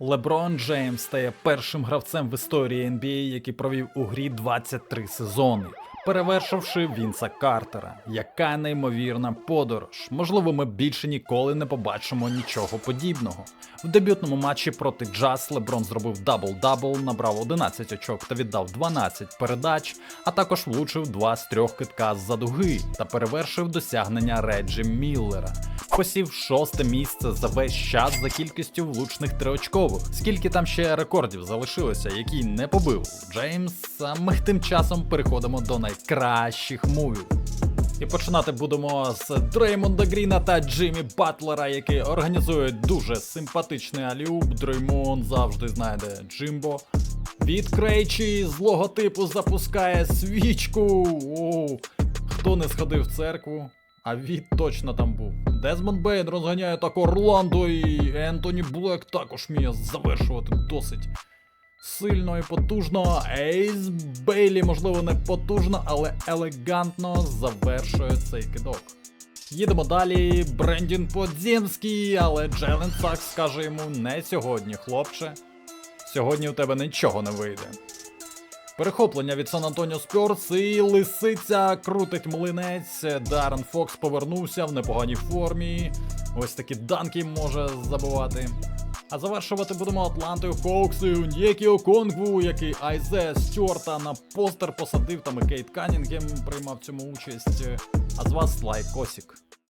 Леброн Джеймс стає першим гравцем в історії NBA, який провів у грі 23 сезони, перевершивши Вінса Картера. Яка неймовірна подорож. Можливо, ми більше ніколи не побачимо нічого подібного. В дебютному матчі проти Джаз Леброн зробив дабл-дабл, набрав 11 очок та віддав 12 передач, а також влучив два з трьох китка з-за дуги та перевершив досягнення Реджі Міллера посів шосте місце за весь час за кількістю влучних триочкових. Скільки там ще рекордів залишилося, які не побив Джеймс, а ми тим часом переходимо до найкращих мувів. І починати будемо з Дреймонда Гріна та Джиммі Батлера, які організують дуже симпатичний аліуб. Дреймонд завжди знайде Джимбо. Від Крейчі з логотипу запускає свічку. Оу. Хто не сходив в церкву? А від точно там був. Дезмонд Бейн розганяє так Орландо і Ентоні Блек також вміє завершувати досить сильно і потужно. Ейс Бейлі, можливо, не потужно, але елегантно завершує цей кидок. Їдемо далі. Брендін Подзємський, але Джелен Сакс скаже йому не сьогодні, хлопче. Сьогодні у тебе нічого не вийде. Перехоплення від Сан Антоніо Спьорс і лисиця крутить млинець. Даррен Фокс повернувся в непоганій формі. Ось такі данки може забивати. А завершувати будемо Атлантою Хоуксою, Нєкі Оконгву, який Айзе Стюарта на постер посадив, там і Кейт Канінгем приймав цьому участь. А з вас лайк Косік.